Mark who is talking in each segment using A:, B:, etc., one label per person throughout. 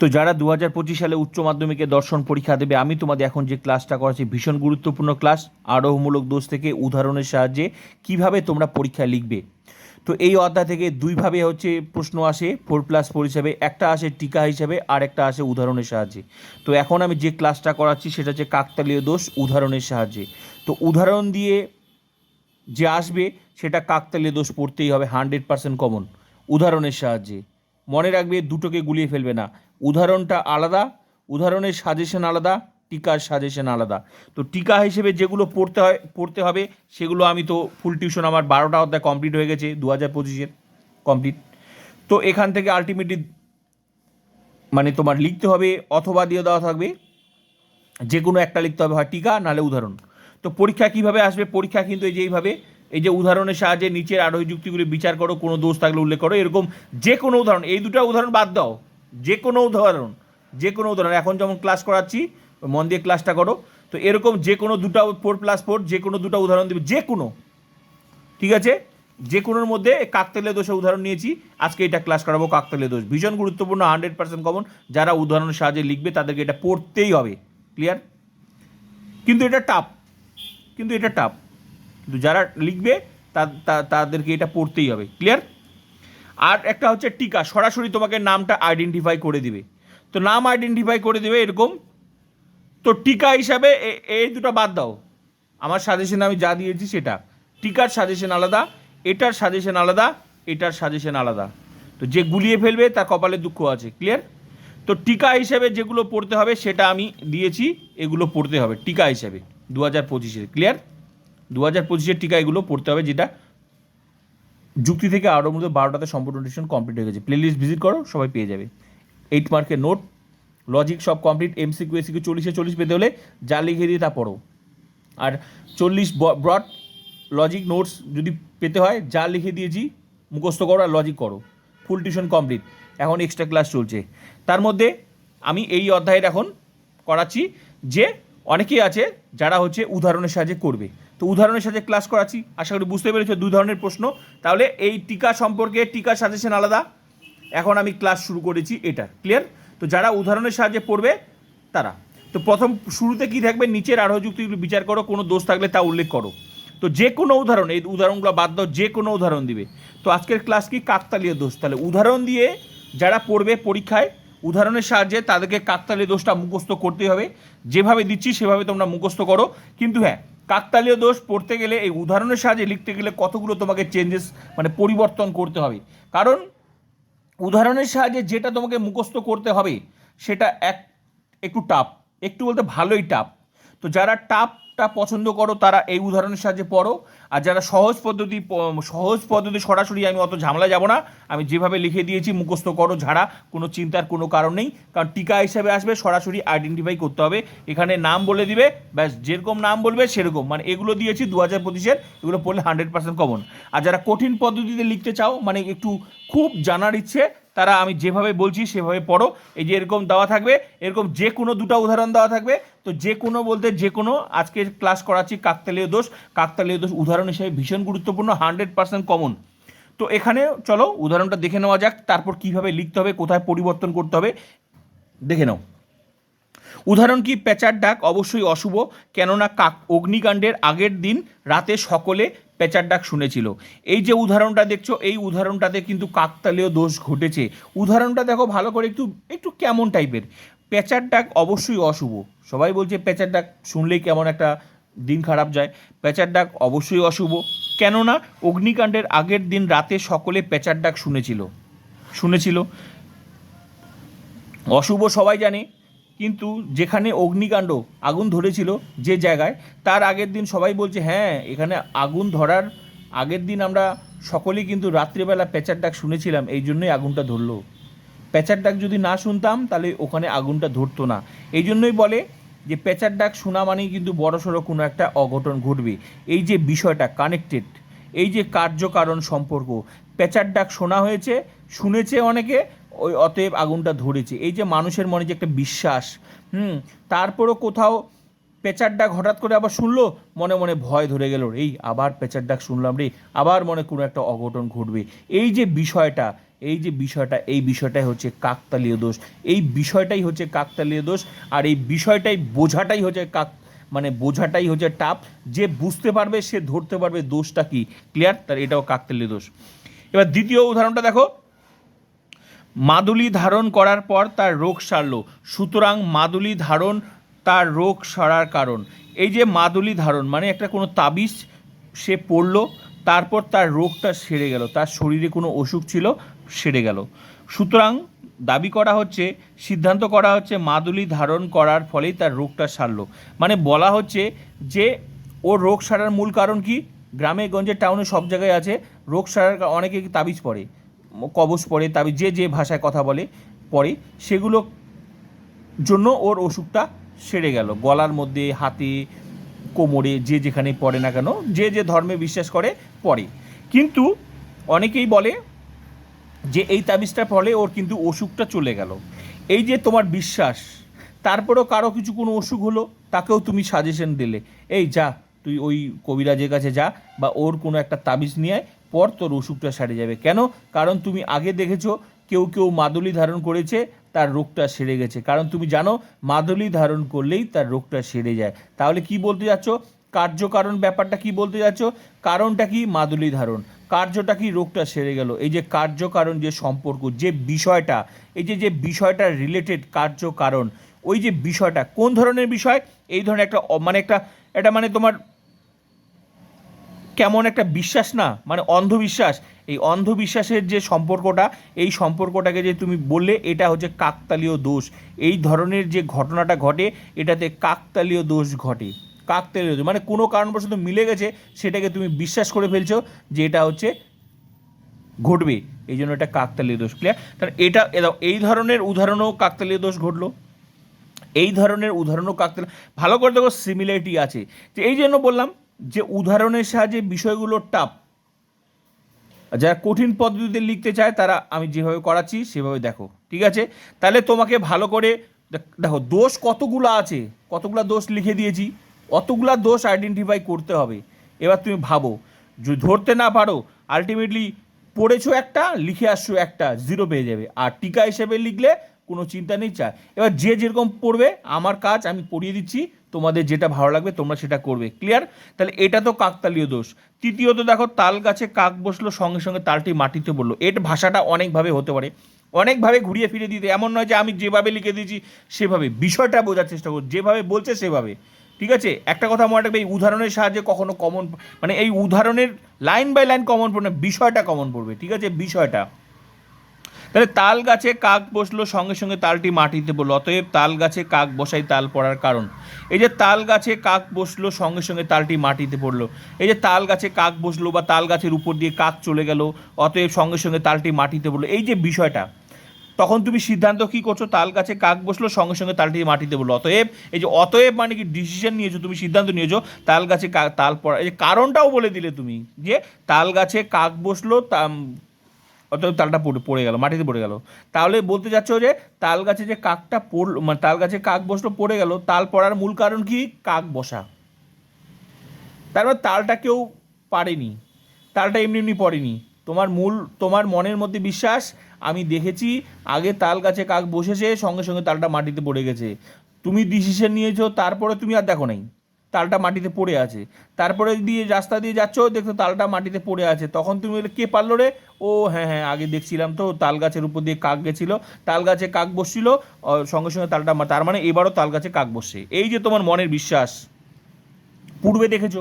A: তো যারা দু হাজার পঁচিশ সালে উচ্চ মাধ্যমিকে দর্শন পরীক্ষা দেবে, আমি তোমাদের এখন যে ক্লাসটা করাচ্ছি, ভীষণ গুরুত্বপূর্ণ ক্লাস আরোহমূলক দোষ থেকে উদাহরণের সাহায্যে কীভাবে তোমরা পরীক্ষায় লিখবে। তো এই অধ্যায় থেকে দুইভাবে হচ্ছে প্রশ্ন আসে ফোর প্লাস ফোর হিসাবে, একটা আসে টিকা হিসাবে, আর একটা আসে উদাহরণের সাহায্যে। তো এখন আমি যে ক্লাসটা করাচ্ছি, সেটা হচ্ছে কাকতালীয় দোষ উদাহরণের সাহায্যে। তো উদাহরণ দিয়ে যে আসবে, সেটা কাকতালীয় দোষ পড়তেই হবে হান্ড্রেড পার্সেন্ট কমন উদাহরণের সাহায্যে। মনে রাখবে, দুটোকে গুলিয়ে ফেলবে না। উদাহরণটা আলাদা, উদাহরণের সাজেশন আলাদা, টিকার সাজেশন আলাদা। তো টিকা হিসেবে যেগুলো পড়তে হয়, পড়তে হবে, সেগুলো আমি তো ফুল টিউশন আমার বারোটা অধ্যায় কমপ্লিট হয়ে গেছে দু হাজার পঁচিশের কমপ্লিট তো এখান থেকে আলটিমেটলি মানে তোমার লিখতে হবে, অথবা দিয়ে দেওয়া থাকবে যে কোনো একটা লিখতে হবে, হয় টিকা, নাহলে উদাহরণ। তো পরীক্ষা কীভাবে আসবে? পরীক্ষা কিন্তু এই যে এইভাবে, এই যে উদাহরণের সাহায্যে নিচের আরোহী যুক্তিগুলি বিচার করো, কোনো দোষ থাকলে উল্লেখ করো, এরকম যে কোনো উদাহরণ, এই দুটো উদাহরণ বাদ দাও। যে কোনো উদাহরণ, যে কোনো উদাহরণ, এখন যেমন ক্লাস করাচ্ছি, মন দিয়ে ক্লাসটা করো, তো এরকম যে কোনো দুটা ফোর প্লাস ফোর যে কোনো দুটো উদাহরণ দেবে, যে কোনো, ঠিক আছে? যে কোনোর মধ্যে কাকতালীয় দোষের উদাহরণ নিয়েছি, আজকে এটা ক্লাস করাবো কাকতালীয় দোষ। ভীষণ গুরুত্বপূর্ণ হান্ড্রেড পার্সেন্ট কমন যারা উদাহরণের সাহায্যে লিখবে, তাদেরকে এটা পড়তেই হবে ক্লিয়ার কিন্তু এটা টাপ কিন্তু এটা টাপ কিন্তু যারা লিখবে তাদেরকে এটা পড়তেই হবে ক্লিয়ার আর একটা হচ্ছে টিকা, সরাসরি তোমাকে নামটা আইডেন্টিফাই করে দিবে। তো নাম আইডেন্টিফাই করে দিবে এরকম। তো টিকা হিসাবে এই দুটো বাদ দাও। আমার সাজেশন আমি যা দিয়েছি সেটা। টিকার সাজেশন আলাদা, এটার সাজেশন আলাদা, এটার সাজেশন আলাদা। তো যে গুলিয়ে ফেলবে তার কপালে দুঃখ আছে ক্লিয়ার তো টিকা হিসেবে যেগুলো পড়তে হবে সেটা আমি দিয়েছি, এগুলো পড়তে হবে, টিকা হিসেবে। দু হাজার পঁচিশের ক্লিয়ার দু হাজার পঁচিশের টিকা এগুলো পড়তে হবে যেটা যুক্তি থেকে আরও মধ্যে বারোটাতে সম্পূর্ণ টিউশন কমপ্লিট হয়ে গেছে। প্লেলিস্ট ভিজিট করো, সবাই পেয়ে যাবে। এইট মার্কের নোট লজিক সব কমপ্লিট এমসিকিউ এসিকিউ চল্লিশে চল্লিশ পেতে হলে যা লিখে দিয়ে তা পড়ো। আর চল্লিশ ব্রড লজিক নোটস যদি পেতে হয়, যা লিখে দিয়েছি, মুখস্থ করো আর লজিক করো। ফুল টিউশন কমপ্লিট এখন এক্সট্রা ক্লাস চলছে। তার মধ্যে আমি এই অধ্যায়ের এখন করাচ্ছি যে, অনেকেই আছে যারা হচ্ছে উদাহরণের সাহায্যে করবে। তো উদাহরণের সাহায্যে ক্লাস করাচ্ছি। আশা করি বুঝতে পেরেছ দুই ধরনের প্রশ্ন। তাহলে এই টিকা সম্পর্কে, টিকা সাজেশন আলাদা। এখন আমি ক্লাস শুরু করেছি এটা ক্লিয়ার তো যারা উদাহরণের সাহায্যে পড়বে, তারা। তো প্রথম শুরুতে কি থাকবে? নিচের আরোহ যুক্তিগুলো বিচার করো, কোনো দোষ থাকলে তা উল্লেখ করো। তো যে কোনো উদাহরণ, এই উদাহরণগুলো বাদ দাও, যে কোনো উদাহরণ দিবে। তো আজকের ক্লাস কি? কাকতালীয় দোষ। তাহলে উদাহরণ দিয়ে যারা পড়বে পরীক্ষায়, উদাহরণের সাহায্যে তাদেরকে কাকতালীয় দোষটা মুখস্থ করতে হবে। যেভাবে দিচ্ছি, সেভাবে তোমরা মুখস্থ করো। কিন্তু হ্যাঁ কাকতালীয় দোষ পড়তে গেলে এই উদাহরণের সাহায্যে লিখতে গেলে কতগুলো তোমাকে চেঞ্জেস মানে পরিবর্তন করতে হবে। কারণ উদাহরণের সাহায্যে যেটা তোমাকে মুখস্থ করতে হবে সেটা এক, একটু টাফ একটু বলতে ভালোই টাফ তো যারা টাফটা পছন্দ করো, তারা এই উদাহরণের সাহায্যে পড়ো। আর যারা সহজ পদ্ধতি সহজ পদ্ধতি সরাসরি আমি অত ঝামেলা যাব না। আমি যেভাবে লিখে দিয়েছি, মুখস্থ করো ঝাড়া, কোনো চিন্তার কোনো কারণ নেই। কারণ টিকা হিসাবে আসবে, সরাসরি আইডেন্টিফাই করতে হবে। এখানে নাম বলে দিবে, ব্যাস, যেরকম নাম বলবে সেরকম। মানে এগুলো দিয়েছি দু হাজার পঁচিশের, এগুলো পড়লে হান্ড্রেড পার্সেন্ট কমন আর যারা কঠিন পদ্ধতিতে লিখতে চাও মানে একটু খুব জানার ইচ্ছে তারা আমি যেভাবে বলছি, সেভাবে পড়ো। এই যে এরকম দেওয়া থাকবে, এরকম যে কোনো দুটো উদাহরণ দেওয়া থাকবে। তো যে কোনো বলতে যে কোনো, আজকে ক্লাস করাচ্ছি কাকতালীয় দোষ। কাকতালীয় দোষ উদাহরণ হিসেবে ভীষণ গুরুত্বপূর্ণ হান্ড্রেড পার্সেন্ট কমন তো এখানে চলো, উদাহরণটা দেখে নেওয়া যাক, তারপর কীভাবে লিখতে হবে, কোথায় পরিবর্তন করতে হবে, দেখে নাও। উদাহরণ কি? পেঁচার ডাক অবশ্যই অশুভ, কেননা কাক অগ্নিকাণ্ডের আগের দিন রাতে সকলে পেঁচার ডাক শুনেছিল। এই যে উদাহরণটা দেখছ, এই উদাহরণটাতে কিন্তু কাকতালীয় দোষ ঘটেছে। উদাহরণটা দেখো ভালো করে একটু একটু কেমন টাইপের। পেঁচার ডাক অবশ্যই অশুভ। সবাই বলছে পেঁচার ডাক শুনলেই কেমন একটা দিন খারাপ যায়। পেঁচার ডাক অবশ্যই অশুভ। কেননা অগ্নিকাণ্ডের আগের দিন রাতে সকলে পেঁচার ডাক শুনেছিল। শুনেছিল। অশুভ সবাই জানে। কিন্তু যেখানে অগ্নিকাণ্ড আগুন ধরেছিল যে জায়গায়, তার আগের দিন সবাই বলছে হ্যাঁ এখানে আগুন ধরার আগের দিন আমরা সকলেই কিন্তু রাত্রিবেলা পেঁচার ডাক শুনেছিলাম, এই জন্যই আগুনটা ধরলো। পেঁচার ডাক যদি না শুনতাম, তাহলে ওখানে আগুনটা ধরতো না। এই জন্যই বলে যে পেঁচার ডাক শোনা মানেই কিন্তু বড়সড় কোনো একটা অঘটন ঘটবে। এই যে বিষয়টা কানেক্টেড এই যে কার্যকারণ সম্পর্ক পেঁচার ডাক শোনা হয়েছে, শুনেছে অনেকে ওই অতএব আগুনটা ধরেছে। এই যে মানুষের মনে যে একটা বিশ্বাস, হুম, তারপরও কোথাও পেঁচার ডাক হঠাৎ করে আবার শুনলো, মনে মনে ভয় ধরে গেল এই আবার পেঁচার ডাক শুনলাম রে, আবার মনে কোনো একটা অঘটন ঘটবে। এই যে বিষয়টা, এই যে বিষয়টা, এই বিষয়টাই হচ্ছে কাকতালীয় দোষ। এই বিষয়টাই হচ্ছে কাকতালীয় দোষ, আর এই বিষয়টাই বোঝাটাই হচ্ছে কাক মানে বোঝাটাই হচ্ছে টাপ যে বুঝতে পারবে, সে ধরতে পারবে দোষটা কি? ক্লিয়ার? তার এটাও কাকতালীয় দোষ। এবার দ্বিতীয় উদাহরণটা দেখো। মাদুলি ধারণ করার পর তার রোগ সারল। সুতরাং মাদুলি ধারণ তার রোগ সারার কারণ। এই যে মাদুলি ধারণ মানে একটা কোনো তাবিজ সে পড়ল, তারপর তার রোগটা সেরে গেল, তার শরীরে কোনো অসুখ ছিল, সেরে গেল। সুতরাং দাবি করা হচ্ছে, সিদ্ধান্ত করা হচ্ছে মাদুলি ধারণ করার ফলেই তার রোগটা সারলো। মানে বলা হচ্ছে যে ও রোগ সারার মূল কারণ কি? গ্রামে, গঞ্জে, টাউনে সব জায়গায় আছে, রোগ সারার অনেকে তাবিজ পড়ে? কবচ পড়ে তাবিজ যে যে ভাষায় কথা বলে পড়ে সেগুলো জন্য ওর অসুখটা সেরে গেল। গলার মধ্যে হাতে কোমরে যে যেখানে পড়ে না কেন যে যে ধর্মে বিশ্বাস করে পড়ে। কিন্তু অনেকেই বলে যে এই তাবিজটার ফলে ওর কিন্তু অসুখটা চলে গেল। এই যে তোমার বিশ্বাস তারপরেও কারও কিছু কোনো অসুখ হলো তাকেও তুমি সাজেশন দিলে। এই যা তুই ওই কবিরাজের কাছে যা বা ওর কোনো একটা তাবিজ নিয়ে আয়, পর তোর অসুখটা সারে যাবে। কেন? কারণ তুমি আগে দেখেছ, কেউ কেউ মাদুলি ধারণ করেছে, তার রোগটা সেরে গেছে। কারণ তুমি জানো, মাদুলি ধারণ করলেই তার রোগটা সেরে যায়। তাহলে কি বলতে যাচ্ছ? কার্যকারণ ব্যাপারটা কি বলতে যাচ্ছ? কারণটা কি? মাদুলি ধারণ। কার্যটা কি? রোগটা সেরে গেল। এই যে কার্যকারণ যে সম্পর্ক, যে বিষয়টা, এই যে যে বিষয়টা রিলেটেড কার্যকারণ, ওই যে বিষয়টা, কোন ধরনের বিষয়? এই ধরনের একটা মানে একটা এটা মানে তোমার কেমন একটা বিশ্বাস না? মানে অন্ধবিশ্বাস। এই অন্ধবিশ্বাসের যে সম্পর্কটা, এই সম্পর্কটাকে যে তুমি বললে, এটা হচ্ছে কাকতালীয় দোষ। এই ধরনের যে ঘটনাটা ঘটে, এটাতে কাকতালীয় দোষ ঘটে। কাকতালীয় দোষ। মানে কোনো কারণবশত মিলে গেছে, সেটাকে তুমি বিশ্বাস করে ফেলছো যে এটা হচ্ছে ঘটবে। এই জন্য এটা কাকতালীয় দোষ। ক্লিয়ার তাহলে এটা এই ধরনের উদাহরণও কাকতালীয় দোষ ঘটলো। এই ধরনের উদাহরণও কাকতাল ভালো করে দেখো সিমিলারিটি আছে। যে এই জন্য বললাম যে উদাহরণের সাহায্যে বিষয়গুলো টাপ যারা কঠিন পদ্ধতিতে লিখতে চায়, তারা আমি যেভাবে করাচ্ছি, সেভাবে দেখো, ঠিক আছে? তাহলে তোমাকে ভালো করে দেখো দোষ কতগুলো আছে? কতগুলো দোষ লিখে দিয়েছি, অতগুলা দোষ আইডেন্টিফাই করতে হবে। এবার তুমি ভাবো, যদি ধরতে না পারো আলটিমেটলি পড়েছো একটা, লিখে আসছো একটা জিরো পেয়ে যাবে। আর টিকা হিসেবে লিখলে কোনো চিন্তা নেই চায় এবার যে যেরকম পড়বে, আমার কাজ আমি পড়িয়ে দিচ্ছি তোমাদের যেটা ভালো লাগবে, তোমরা সেটা করবে। ক্লিয়ার তাহলে এটা তো কাকতালীয় দোষ। তৃতীয়ত দেখো, তাল গাছে কাক বসল, সঙ্গে সঙ্গে তালটি মাটিতে বলল এর ভাষাটা অনেকভাবে হতে পারে। অনেকভাবে ঘুরিয়ে ফিরে দিতে। এমন নয় যে আমি যেভাবে লিখে দিয়েছি, সেভাবে। বিষয়টা বোঝার চেষ্টা করো। যেভাবে বলছে, সেভাবে। ঠিক আছে? একটা কথা মনে রাখবে, এই উদাহরণের সাহায্যে কখনো কমন মানে এই উদাহরণের লাইন বাই লাইন কমন পড়বে বিষয়টা কমন পড়বে। ঠিক আছে? বিষয়টা। তাহলে তাল গাছে কাক বসল, সঙ্গে সঙ্গে তালটি মাটিতে পড়ল। অতএব তাল গাছে কাক বসাই তাল পড়ার কারণ। এই যে তাল গাছে কাক বসল, সঙ্গে সঙ্গে তালটি মাটিতে পড়ল। এই যে তাল গাছে কাক বসল বা তাল গাছের উপর দিয়ে কাক চলে গেল, অতএব সঙ্গে সঙ্গে তালটি মাটিতে পড়ল। এই যে বিষয়টা, তখন তুমি সিদ্ধান্ত কি করছ? তাল গাছে কাক বসল, সঙ্গে সঙ্গে তালটি মাটিতে বলল অতএব, এই যে অতএব মানে কি ডিসিশন নিয়েছো, তুমি সিদ্ধান্ত নিয়েছো, তাল গাছে তাল পড়া, এই যে কারণটাও বলে দিলে তুমি যে তাল গাছে কাক বসল অতএব তালটা পড়ে পড়ে গেল, মাটিতে পড়ে গেল। তাহলে বলতে যাচ্ছ যে তাল গাছে যে কাকটা পড়ল মানে তাল গাছে কাক বসল, পড়ে গেল, তাল পড়ার মূল কারণ কি? কাক বসা। তার মানে তালটা কেউ পারেনি তালটা এমনি এমনি পড়েনি। তোমার মূল, তোমার মনের মধ্যে বিশ্বাস, আমি দেখেছি, আগে তাল গাছে কাক বসেছে, সঙ্গে সঙ্গে তালটা মাটিতে পড়ে গেছে। তুমি ডিসিশন নিয়েছো, তারপরে তুমি আর দেখো নাই। তালটা মাটিতে পড়ে আছে। তারপরে দিয়ে রাস্তা দিয়ে যাচ্ছ দেখছ তালটা মাটিতে পড়ে আছে। তখন তুমি বলে, কে পারল রে? ও হ্যাঁ হ্যাঁ আগে দেখছিলাম তো তাল গাছের উপর দিয়ে কাক গেছিল। তাল গাছে কাক বসছিল সঙ্গে সঙ্গে তালটা তার মানে এবারও তাল গাছে কাক বসছে। এই যে তোমার মনের বিশ্বাস পূর্বে দেখেছ?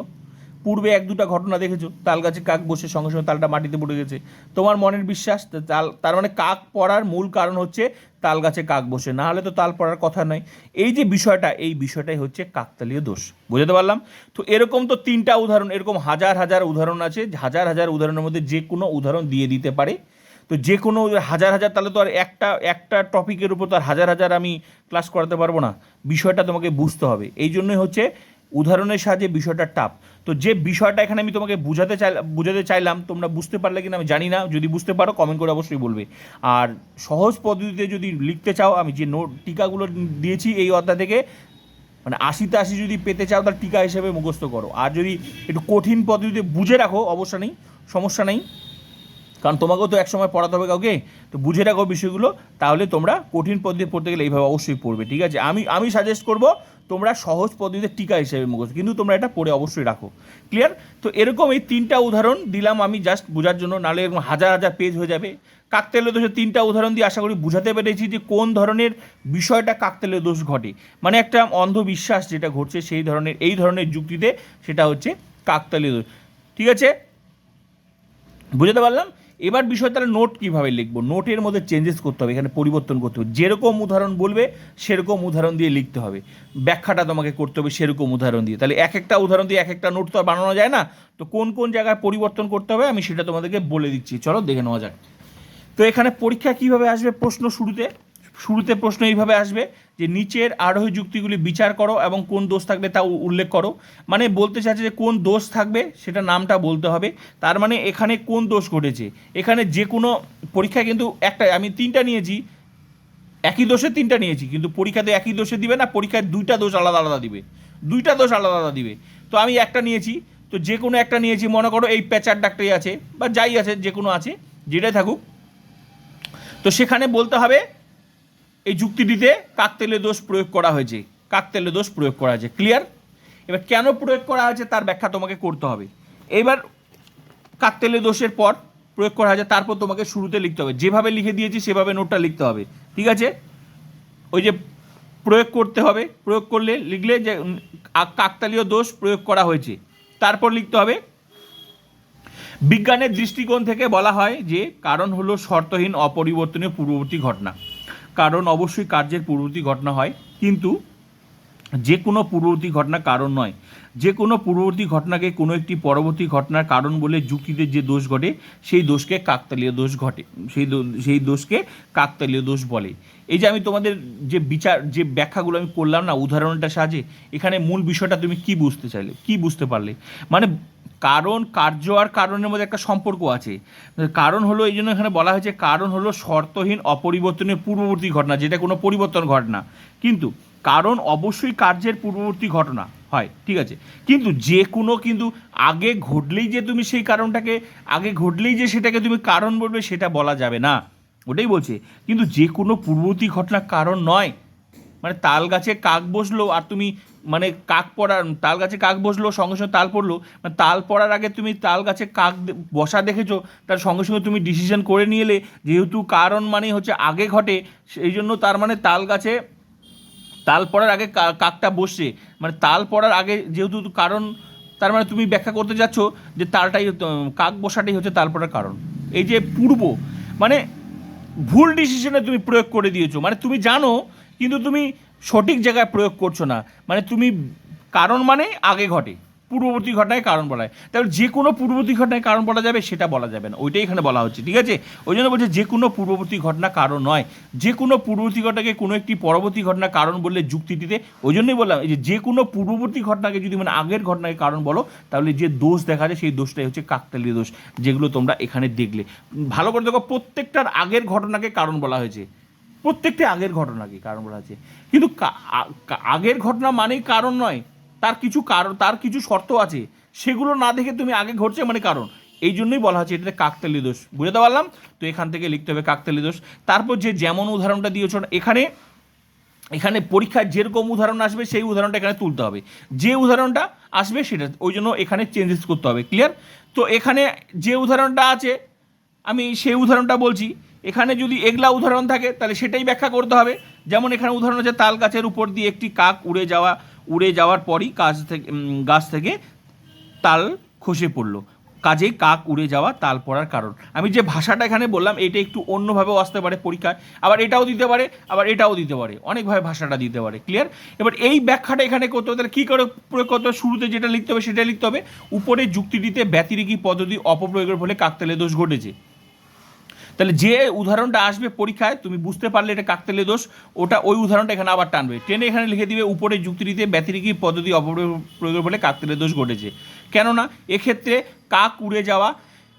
A: পূর্বে এক দুটা ঘটনা দেখেছ? তাল গাছে কাক বসে সঙ্গে সঙ্গে তালটা মাটিতে পড়ে গেছে। তোমার মনের বিশ্বাস তাল, তার মানে কাক পড়ার মূল কারণ হচ্ছে তাল গাছে কাক বসে। না হলে তো তাল পড়ার কথা নয়। এই যে বিষয়টা, এই বিষয়টাই হচ্ছে কাকতালীয় দোষ। বুঝতে পারলাম? তো এরকম তো তিনটা উদাহরণ, এরকম হাজার হাজার উদাহরণ আছে। হাজার হাজার উদাহরণের মধ্যে যে কোনো উদাহরণ দিয়ে দিতে পারে। তো যে কোনো হাজার হাজার, তাহলে তো আর একটা একটা টপিকের উপর তো আর হাজার হাজার আমি ক্লাস করাতে পারব না। বিষয়টা তোমাকে বুঝতে হবে। এই জন্যই হচ্ছে উদাহরণের সাহায্যে বিষয়টা টাপ তো যে বিষয়টা এখানে আমি তোমাকে বুঝাতে চাই, বুঝাতে চাইলাম, তোমরা বুঝতে পারলে কিনা আমি জানি না, যদি বুঝতে পারো কমেন্ট করে অবশ্যই বলবে। আর সহজ পদ্ধতিতে যদি লিখতে চাও, আমি যে নোট টিকাগুলো দিয়েছি এই অধ্যায় থেকে মানে আশিতে আশি যদি পেতে চাও তার টিকা হিসেবে মুখস্থ করো। আর যদি একটু কঠিন পদ্ধতিতে বুঝে রাখো, অবশ্য নেই, সমস্যা নেই, কারণ তোমাকেও তো একসময় পড়াতে হবে কাউকে, তো বুঝে রাখো বিষয়গুলো, তাহলে তোমরা কঠিন পদ্ধতি পড়তে গেলে এইভাবে অবশ্যই পড়বে, ঠিক আছে? আমি আমি সাজেস্ট করব তোমরা সহজ পদ্ধতিতে টিকা হিসেবে মুখস্থ কিন্তু তোমরা এটা পড়ে অবশ্যই রাখো। ক্লিয়ার তো এরকম এই তিনটা উদাহরণ দিলাম আমি জাস্ট বোঝার জন্য, নাহলে এরকম হাজার হাজার পেজ হয়ে যাবে। কাকতেলীয় দোষের তিনটা উদাহরণ দিয়ে আশা করি বুঝাতে পেরেছি যে কোন ধরনের বিষয়টা কাকতেলীয় দোষ ঘটে। মানে একটা অন্ধবিশ্বাস যেটা ঘটছে সেই ধরনের, এই ধরনের যুক্তিতে সেটা হচ্ছে কাকতালীয় দোষ। ঠিক আছে? বুঝতে পারলাম? এবার বিষয় তাহলে নোট কীভাবে লিখব? নোটের মধ্যে চেঞ্জেস করতে হবে, এখানে পরিবর্তন করতে হবে। যেরকম উদাহরণ বলবে, সেরকম উদাহরণ দিয়ে লিখতে হবে। ব্যাখ্যাটা তোমাকে করতে হবে সেরকম উদাহরণ দিয়ে। তাহলে এক একটা উদাহরণ দিয়ে এক একটা নোট তো আর বানানো যায় না? তো কোন কোন জায়গায় পরিবর্তন করতে হবে, আমি সেটা তোমাদেরকে বলে দিচ্ছি। চলো দেখে নেওয়া যাক। তো এখানে পরীক্ষা কীভাবে আসবে প্রশ্ন শুরুতে? শুরুতে প্রশ্ন এইভাবে আসবে যে নিচের আরোহী যুক্তিগুলি বিচার করো এবং কোন দোষ থাকবে তা উল্লেখ করো। মানে বলতে চাচ্ছে যে কোন দোষ থাকবে সেটা নামটা বলতে হবে। তার মানে এখানে কোন দোষ ঘটেছে? এখানে যে কোনো পরীক্ষা কিন্তু একটা, আমি তিনটা নিয়েছি, একই দোষে তিনটা নিয়েছি, কিন্তু পরীক্ষাতে একই দোষে দিবে না, পরীক্ষায় দুইটা দোষ আলাদা আলাদা দিবে। দুইটা দোষ আলাদা আলাদা দিবে। তো আমি একটা নিয়েছি, তো যে কোনো একটা নিয়েছি, মনে করো এই পেঁচার ডাক্তারই আছে, বা যাই আছে, যে কোনো আছে, যেটাই থাকুক। তো সেখানে বলতে হবে এই যুক্তিটিতে কাকতেলে দোষ প্রয়োগ করা হয়েছে। কাকতেলে দোষ প্রয়োগ করা হয়েছে। ক্লিয়ার এবার কেন প্রয়োগ করা হয়েছে তার ব্যাখ্যা তোমাকে করতে হবে। এবার কাকতেলে দোষের পর প্রয়োগ করা হয়েছে, তারপর তোমাকে শুরুতে লিখতে হবে। যেভাবে লিখে দিয়েছি, সেভাবে নোটটা লিখতে হবে। ঠিক আছে? ওই যে প্রয়োগ করতে হবে, প্রয়োগ করলে লিখলে যে কাকতালীয় দোষ প্রয়োগ করা হয়েছে। তারপর লিখতে হবে, বিজ্ঞানের দৃষ্টিকোণ থেকে বলা হয় যে, কারণ হলো শর্তহীন, অপরিবর্তনীয়, পূর্ববর্তী ঘটনা। কারণ অবশ্যই কার্যের পূর্ববর্তী ঘটনা হয়। কিন্তু যে কোনো পূর্ববর্তী ঘটনা কারণ নয়। যে কোনো পূর্ববর্তী ঘটনাকে কোনো একটি পরবর্তী ঘটনার কারণ বলে যুক্তিতে যে দোষ ঘটে, সেই দোষকে কাকতালীয় দোষ ঘটে। সেই সেই দোষকে কাকতালীয় দোষ বলে। এই যে আমি তোমাদের যে বিচার, যে ব্যাখ্যাগুলো আমি করলাম না উদাহরণটা সাহায্যে, এখানে মূল বিষয়টা তুমি কি বুঝতে চাইলে, কি বুঝতে পারলে? মানে কারণ, কার্য আর কারণের মধ্যে একটা সম্পর্ক আছে। কারণ হলো, এই জন্য এখানে বলা হয়েছে, কারণ হলো শর্তহীন, অপরিবর্তনের পূর্ববর্তী ঘটনা, যেটা কোনো পরিবর্তন ঘটনা কিন্তু কারণ অবশ্যই কার্যের পূর্ববর্তী ঘটনা হয়, ঠিক আছে? কিন্তু যে কোনো কিন্তু আগে ঘটলেই যে তুমি সেই কারণটাকে, আগে ঘটলেই যে সেটাকে তুমি কারণ বলবে, সেটা বলা যাবে না। ওটাই বলছে। কিন্তু যে কোনো পূর্ববর্তী ঘটনা কারণ নয়। মানে তাল গাছে কাক বসল আর তুমি মানে কাক পড়ার, তাল গাছে কাক বসল, সঙ্গে সঙ্গে তাল পড়ল মানে তাল পড়ার আগে তুমি তাল গাছে কাক বসা দেখেছ, তার সঙ্গে সঙ্গে তুমি ডিসিশন করে নিয়ে এলে, যেহেতু কারণ মানে হচ্ছে আগে ঘটে, সেই জন্য তার মানে তাল গাছে তাল পড়ার আগে কাকটা বসছে মানে তাল পড়ার আগে যেহেতু কারণ, তার মানে তুমি ব্যাখ্যা করতে যাচ্ছ যে তালটাই কাক বসাটাই হচ্ছে তাল পড়ার কারণ। এই যে পূর্ব মানে ভুল ডিসিশনে তুমি প্রয়োগ করে দিয়েছ মানে তুমি জানো কিন্তু তুমি সঠিক জায়গায় প্রয়োগ করছ না। মানে তুমি কারণ মানে আগে ঘটে, পূর্ববর্তী ঘটনায় কারণ বলা হয়। তাহলে যে কোনো পূর্ববর্তী ঘটনায় কারণ বলা যাবে, সেটা বলা যাবে না। ওইটাই এখানে বলা হচ্ছে, ঠিক আছে? ওই জন্য বলছে যে কোনো পূর্ববর্তী ঘটনা কারণ নয়। যে কোনো পূর্ববর্তী ঘটনাকে কোনো একটি পরবর্তী ঘটনা কারণ বললে যুক্তিটিতে ওই জন্যই বললাম যে যে কোনো পূর্ববর্তী ঘটনাকে যদি মানে আগের ঘটনাকে কারণ বলো, তাহলে যে দোষ দেখা যায়, সেই দোষটাই হচ্ছে কাকতালীয় দোষ, যেগুলো তোমরা এখানে দেখলে। ভালো করে দেখো, প্রত্যেকটার আগের ঘটনাকে কারণ বলা হয়েছে। প্রত্যেকটা আগের ঘটনাকে কারণ বলা আছে? কিন্তু আগের ঘটনা মানেই কারণ নয়। তার কিছু কারণ, তার কিছু শর্ত আছে। সেগুলো না দেখে তুমি আগে ঘটছে মানে কারণ। এই জন্যই বলা হচ্ছে এটাতে কাকতালি দোষ। বুঝতে পারলাম? তো এখান থেকে লিখতে হবে কাকতালি দোষ। তারপর যে যেমন উদাহরণটা দিয়েছ এখানে এখানে পরীক্ষায় যেরকম উদাহরণ আসবে, সেই উদাহরণটা এখানে তুলতে হবে। যে উদাহরণটা আসবে সেটা, ওই জন্য এখানে চেঞ্জেস করতে হবে। ক্লিয়ার তো এখানে যে উদাহরণটা আছে, আমি সেই উদাহরণটা বলছি। এখানে যদি এগলা উদাহরণ থাকে, তাহলে সেটাই ব্যাখ্যা করতে হবে। যেমন এখানে উদাহরণ আছে তাল গাছের উপর দিয়ে একটি কাক উড়ে যাওয়া, উড়ে যাওয়ার পরই গাছ থেকে গাছ থেকে তাল খসে পড়ল। কাজেই কাক উড়ে যাওয়া, তাল পড়ার কারণ। আমি যে ভাষাটা এখানে বললাম, এটা একটু অন্যভাবেও আসতে পারে পরীক্ষায়। আবার এটাও দিতে পারে, আবার এটাও দিতে পারে। অনেকভাবে ভাষাটা দিতে পারে ক্লিয়ার এবার এই ব্যাখ্যাটা এখানে করতে হবে, তাহলে কী করে প্রয়োগ করতে হবে? শুরুতে যেটা লিখতে হবে সেটা লিখতে হবে। উপরে যুক্তিটিতে ব্যতিরিকী পদ্ধতি অপপ্রয়োগের ফলে কাকতালে দোষ ঘটেছে। তাহলে যে উদাহরণটা আসবে পরীক্ষায়, তুমি বুঝতে পারলে এটা কাকতেলে দোষ, ওটা ওই উদাহরণটা এখানে আবার টানবে। টেনে এখানে লিখে দিবে, উপরে যুক্তিটিতে ব্যতিরিকী পদ্ধতি অপপ্রয়োগের ফলে কাকতেলে দোষ ঘটেছে। কেননা, এক্ষেত্রে কাক উড়ে যাওয়া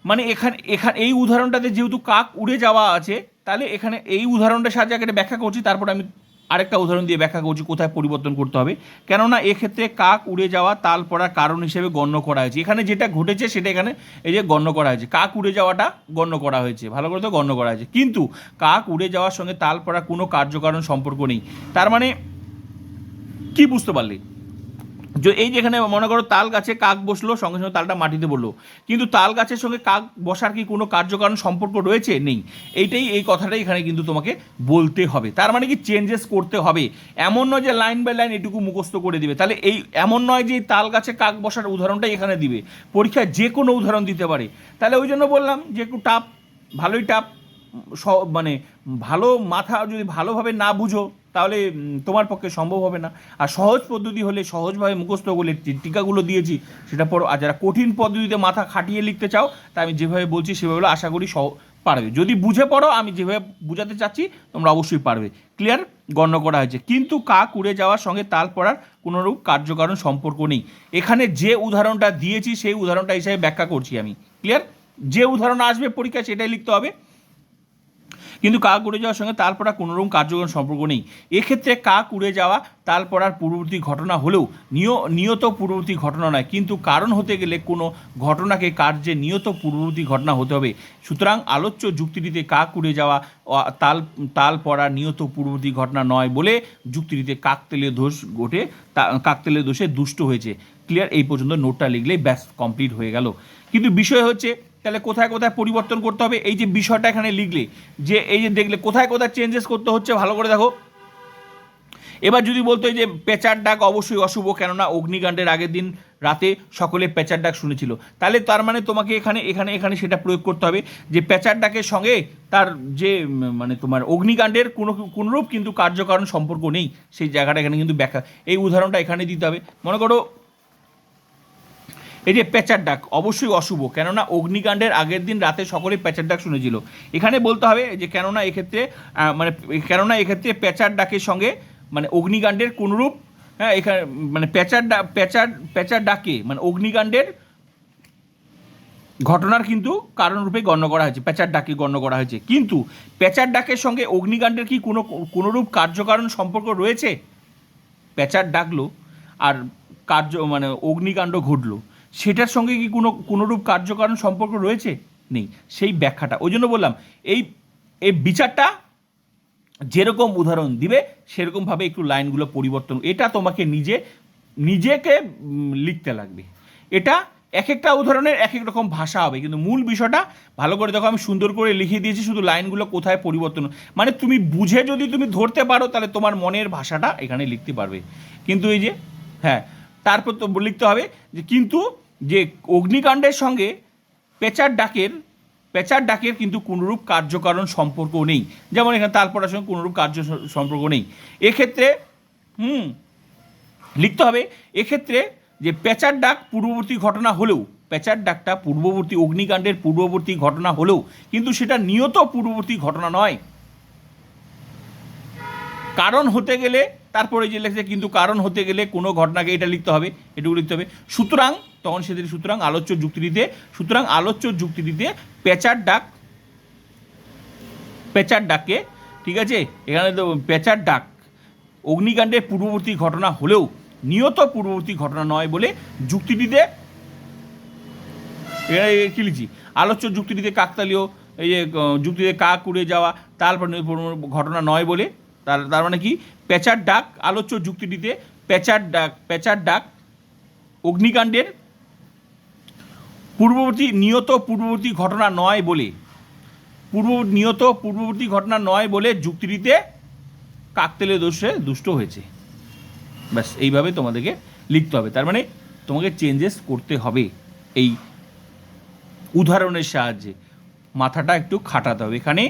A: মানে এখানে এখানে, এই উদাহরণটাতে যেহেতু কাক উড়ে যাওয়া আছে, তাহলে এখানে এই উদাহরণটার সাহায্যে একটা ব্যাখ্যা করছি, তারপর আমি আরেকটা উদাহরণ দিয়ে ব্যাখ্যা করছি, কোথায় পরিবর্তন করতে হবে। কেননা এক্ষেত্রে কাক উড়ে যাওয়া তাল পড়ার কারণ হিসেবে গণ্য করা হয়েছে। এখানে যেটা ঘটেছে সেটা এখানে এই যে গণ্য করা হয়েছে। কাক উড়ে যাওয়াটা গণ্য করা হয়েছে। ভালো করে তো গণ্য করা হয়েছে। কিন্তু কাক উড়ে যাওয়ার সঙ্গে তাল পড়ার কোনো কার্যকারণ সম্পর্ক নেই। তার মানে কি বুঝতে পারলি? যে এই যেখানে মনে করো তাল গাছে কাক বসল, সঙ্গে সঙ্গে তালটা মাটিতে পড়ল কিন্তু তাল গাছের সঙ্গে কাক বসার কি কোনো কার্যকারণ সম্পর্ক রয়েছে? নেই। এইটাই এই কথাটাই এখানে কিন্তু তোমাকে বলতে হবে। তার মানে কি চেঞ্জেস করতে হবে। এমন নয় যে লাইন বাই লাইন এটুকু মুখস্থ করে দিবে। তাহলে এই এমন নয় যে তাল গাছে কাক বসার উদাহরণটাই এখানে দিবে। পরীক্ষায় যে কোনো উদাহরণ দিতে পারে। তাহলে ওই জন্য বললাম যে একটু টাপ ভালোই টাপ মানে ভালো মাথা যদি ভালোভাবে না বুঝো তাহলে তোমার পক্ষে সম্ভব হবে না। আর সহজ পদ্ধতি হলে সহজভাবে মুখস্থ টিকাগুলো দিয়েছি, সেটা পড়ো। আর যারা কঠিন পদ্ধতিতে মাথা খাটিয়ে লিখতে চাও, তা আমি যেভাবে বলছি, সেভাবে আশা করি সহ, পারবে। যদি বুঝে পড়ো, আমি যেভাবে বুঝাতে চাচ্ছি, তোমরা অবশ্যই পারবে। ক্লিয়ার? গণ্য করা হয়েছে। কিন্তু কাক উড়ে যাওয়ার সঙ্গে তাল পড়ার কোনোরূপ কার্যকারণ সম্পর্ক নেই। এখানে যে উদাহরণটা দিয়েছি, সেই উদাহরণটা হিসাবে ব্যাখ্যা করছি আমি। ক্লিয়ার? যে উদাহরণ আসবে পরীক্ষায়, সেটাই লিখতে হবে। কিন্তু কাক উড়ে যাওয়ার সঙ্গে তাল পড়ার কোনোরকম কার্যকর সম্পর্ক নেই। এক্ষেত্রে কাক উড়ে যাওয়া তাল পড়ার পূর্ববর্তী ঘটনা হলেও, নিয়, নিয়ত পূর্ববর্তী ঘটনা নয়, কিন্তু কারণ হতে গেলে কোনো ঘটনাকে কার্যে নিয়ত পূর্ববর্তী ঘটনা হতে হবে। সুতরাং আলোচ্য যুক্তিটিতে কাক উড়ে যাওয়া তাল তাল পড়া নিয়ত পূর্ববর্তী ঘটনা নয় বলে যুক্তিটিতে কাকতেলীয় দোষ ঘটে কাকতেলীয় দোষে দুষ্ট হয়েছে। ক্লিয়ার? এই পর্যন্ত নোটটা লিখলেই ব্যাস, কমপ্লিট হয়ে গেল। কিন্তু বিষয় হচ্ছে তাহলে কোথায় কোথায় পরিবর্তন করতে হবে? এই যে বিষয়টা এখানে লিখলে, যে এই যে দেখলে, কোথায় কোথায় চেঞ্জেস করতে হচ্ছে, ভালো করে দেখো। এবার যদি বলতো যে পেঁচার ডাক অবশ্যই অশুভ, কেননা অগ্নিকাণ্ডের আগের দিন রাতে সকলে পেঁচার ডাক শুনেছিল। তাহলে তার মানে তোমাকে এখানে এখানে এখানে সেটা প্রয়োগ করতে হবে, যে পেঁচার ডাকের সঙ্গে তার যে মানে তোমার অগ্নিকাণ্ডের কোনো, কোনোরূপ কিন্তু কার্যকারণ সম্পর্ক নেই। সেই জায়গাটা এখানে কিন্তু ব্যাখ্যা, এই উদাহরণটা এখানে দিতে হবে। মনে করো এই যে পেঁচার ডাক, অবশ্যই অশুভ, কেননা অগ্নিকাণ্ডের আগের দিন রাতে সকলে পেঁচার ডাক শুনেছিল। এখানে বলতে হবে যে, কেননা এক্ষেত্রে মানে কেননা এক্ষেত্রে পেঁচার ডাকের সঙ্গে মানে অগ্নিকাণ্ডের কোনরূপ হ্যাঁ এখানে মানে পেঁচার ডা, পেঁচার পেঁচার ডাকে মানে অগ্নিকাণ্ডের ঘটনার কিন্তু কারণরূপে গণ্য করা হয়েছে, পেঁচার ডাকে গণ্য করা হয়েছে। কিন্তু পেঁচার ডাকের সঙ্গে অগ্নিকাণ্ডের কি কোনো, কোনোরূপ কার্যকারণ সম্পর্ক রয়েছে? পেঁচার ডাকলো, আর কার্য মানে অগ্নিকাণ্ড ঘটলো। সেটার সঙ্গে কি কোনো, কোনোরূপ কার্যকারণ সম্পর্ক রয়েছে? নেই। সেই ব্যাখ্যাটা। ওই জন্য বললাম, এই এই বিচারটা যেরকম উদাহরণ দিবে, সেরকমভাবে একটু লাইনগুলো পরিবর্তন। এটা তোমাকে নিজে, নিজেকে লিখতে লাগবে। এটা এক একটা উদাহরণের এক এক রকম ভাষা হবে। কিন্তু মূল বিষয়টা, ভালো করে দেখো, আমি সুন্দর করে লিখে দিয়েছি, শুধু লাইনগুলো কোথায় পরিবর্তন মানে তুমি বুঝে যদি তুমি ধরতে পারো, তাহলে তোমার মনের ভাষাটা এখানে লিখতে পারবে। কিন্তু এই যে হ্যাঁ তারপর তো লিখতে হবে যে কিন্তু যে অগ্নিকাণ্ডের সঙ্গে পেঁচার ডাকের পেঁচার ডাকের কিন্তু কোনোরূপ কার্যকারণ সম্পর্ক নেই। যেমন এখানে তালপড়ার সঙ্গে কোনোরূপ কার্য সম্পর্ক নেই। এক্ষেত্রে, হুম, লিখতে হবে, এক্ষেত্রে যে পেঁচার ডাক পূর্ববর্তী ঘটনা হলেও, পেঁচার ডাকটা পূর্ববর্তী অগ্নিকাণ্ডের পূর্ববর্তী ঘটনা হলেও, কিন্তু সেটা নিয়ত পূর্ববর্তী ঘটনা নয়। কারণ হতে গেলে তারপরে যে লেখছে, কিন্তু কারণ হতে গেলে কোনো ঘটনাকে এটা লিখতে হবে, এটুকু লিখতে হবে। সুতরাং, তখন সেদিন সুতরাং আলোচ্য যুক্তিটিতে সুতরাং আলোচ্য যুক্তিটিতে পেঁচার ডাক, পেঁচার ডাককে, ঠিক আছে? এখানে তো পেঁচার ডাক, অগ্নিকাণ্ডের পূর্ববর্তী ঘটনা হলেও নিয়ত পূর্ববর্তী ঘটনা নয় বলে যুক্তিটিতে কি লিখছি? আলোচ্য যুক্তিটিতে কাকতালীয়, এই যে যুক্তিতে কাক উড়ে যাওয়া, তারপর ঘটনা নয় বলে তার তার মানে কি? পেঁচার ডাক, আলোচ্য যুক্তিটিতে পেঁচার ডাক পেঁচার ডাক অগ্নিকাণ্ডের পূর্ববর্তী নিয়ত পূর্ববর্তী ঘটনা নয় বলে। পূর্ব নিয়ত পূর্ববর্তী ঘটনা নয় বলে যুক্তিটিতে কাকতেলে দোষে দুষ্ট হয়েছে। ব্যাস, এইভাবে তোমাদেরকে লিখতে হবে। তার মানে তোমাকে চেঞ্জেস করতে হবে। এই উদাহরণের সাহায্যে। মাথাটা একটু খাটাতে হবে। এখানে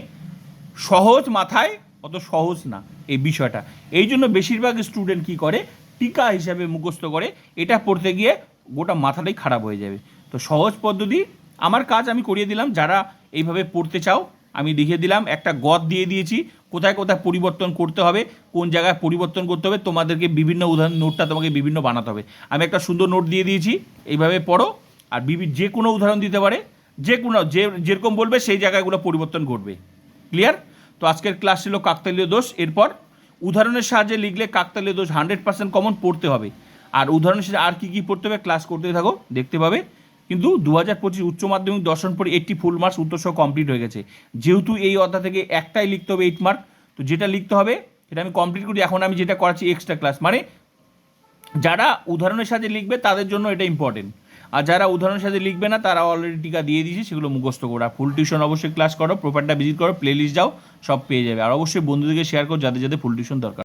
A: সহজ মাথায় অত সহজ না এই বিষয়টা। এই জন্য বেশিরভাগ স্টুডেন্ট কি করে? টিকা হিসাবে মুখস্থ করে। এটা পড়তে গিয়ে গোটা মাথাটাই খারাপ হয়ে যাবে। তো সহজ পদ্ধতি, আমার কাজ আমি করিয়ে দিলাম। যারা এইভাবে পড়তে চাও, আমি লিখে দিলাম। একটা গদ দিয়ে দিয়েছি। কোথায় কোথায় পরিবর্তন করতে হবে, কোন জায়গায় পরিবর্তন করতে হবে, তোমাদেরকে বিভিন্ন উদাহরণ, নোটটা তোমাকে বিভিন্ন বানাতে হবে। আমি একটা সুন্দর নোট দিয়ে দিয়েছি। এইভাবে পড়ো। আর বিভি- যে কোনো উদাহরণ দিতে পারে। যে কোনো, যে যেরকম বলবে, সেই জায়গাগুলো পরিবর্তন ঘটবে। ক্লিয়ার তো আজকের ক্লাস ছিল কাকতালীয় দোষ। এরপর উদাহরণের সাহায্যে লিখলে কাকতালীয় দোষ হান্ড্রেড পার্সেন্ট কমন পড়তে হবে। আর উদাহরণের সাথে আর কী কী পড়তে হবে ক্লাস করতে থাকো, দেখতে পাবে। কিন্তু দু হাজার পঁচিশ উচ্চ মাধ্যমিক দর্শন পরে এইটটি ফুল মার্কস উত্তর সহ কমপ্লিট হয়ে গেছে। যেহেতু এই অধ্যায় থেকে একটাই লিখতে হবে এইট মার্ক তো যেটা লিখতে হবে, সেটা আমি কমপ্লিট করি। এখন আমি যেটা করাচ্ছি এক্সট্রা ক্লাস মানে যারা উদাহরণের সাথে লিখবে, তাদের জন্য এটা ইম্পর্টেন্ট আর যারা উদাহরণের সাথে লিখবে না, তারা অলরেডি টিকা দিয়ে দিয়েছে, সেগুলো মুখস্থ করো আর ফুল টিউশন অবশ্যই ক্লাস করো প্রোফাইলটা ভিজিট করো প্লে লিস্ট যাও, সব পেয়ে যাবে। আর অবশ্যই বন্ধুদেরকে শেয়ার করো, যাদের যাদের ফুল টিউশন দরকার।